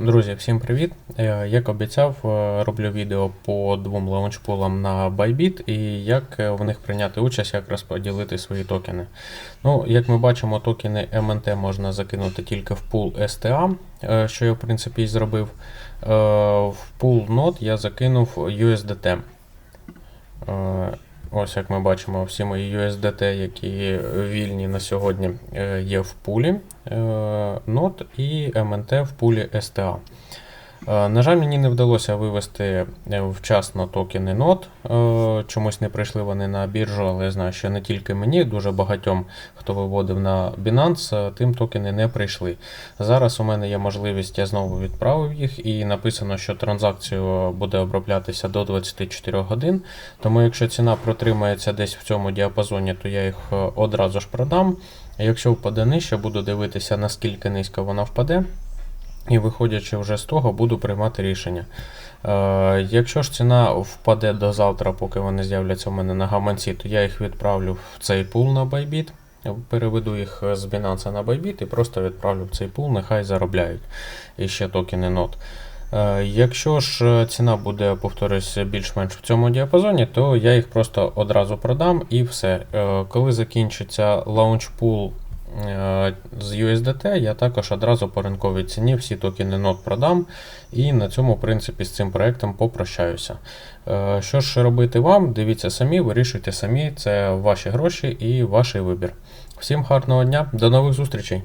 Друзі, всім привіт! Е, Як обіцяв, е, роблю відео по двом лаунчпулам на Bybit і як е, в них прийняти участь, як розподілити свої токени. Ну, Як ми бачимо, токени MNT можна закинути тільки в пул STA, що я в принципі і зробив. В пул NOT я закинув USDT. Ось як ми бачимо, всі мої USDT, які вільні на сьогодні, е, є в пулі е, NOT і MNT в пулі STA. Е, На жаль, мені не вдалося вивести е, вчасно токени NOT. Е, Чомусь не прийшли вони на біржу, але я знаю, що не тільки мені, дуже багатьом, хто виводив на Binance, тим токени не прийшли. Зараз у мене є можливість, я знову відправив їх, і написано, що транзакцію буде оброблятися до 24 годин. Тому якщо ціна протримається десь в цьому діапазоні, то я їх одразу ж продам. Якщо впаде нижче, буду дивитися, наскільки низько вона впаде. І виходячи вже з того, буду приймати рішення. Е, якщо ж ціна впаде до завтра, поки вони з'являться у мене на гаманці, то я їх відправлю в цей пул на Bybit. Переведу їх з Binance на Bybit і просто відправлю в цей пул, нехай заробляють. І ще токени NOT. Е, Якщо ж ціна буде, повторюсь, більш-менш в цьому діапазоні, то я їх просто одразу продам і все. Е, Коли закінчиться лаунчпул е, з USDT, я також одразу по ринковій ціні всі токени NOT продам і на цьому, принципі, з цим проектом попрощаюся. Е, Що ж робити вам? Дивіться самі, вирішуйте самі, це ваші гроші і ваш вибір. Всім гарного дня, до нових зустрічей!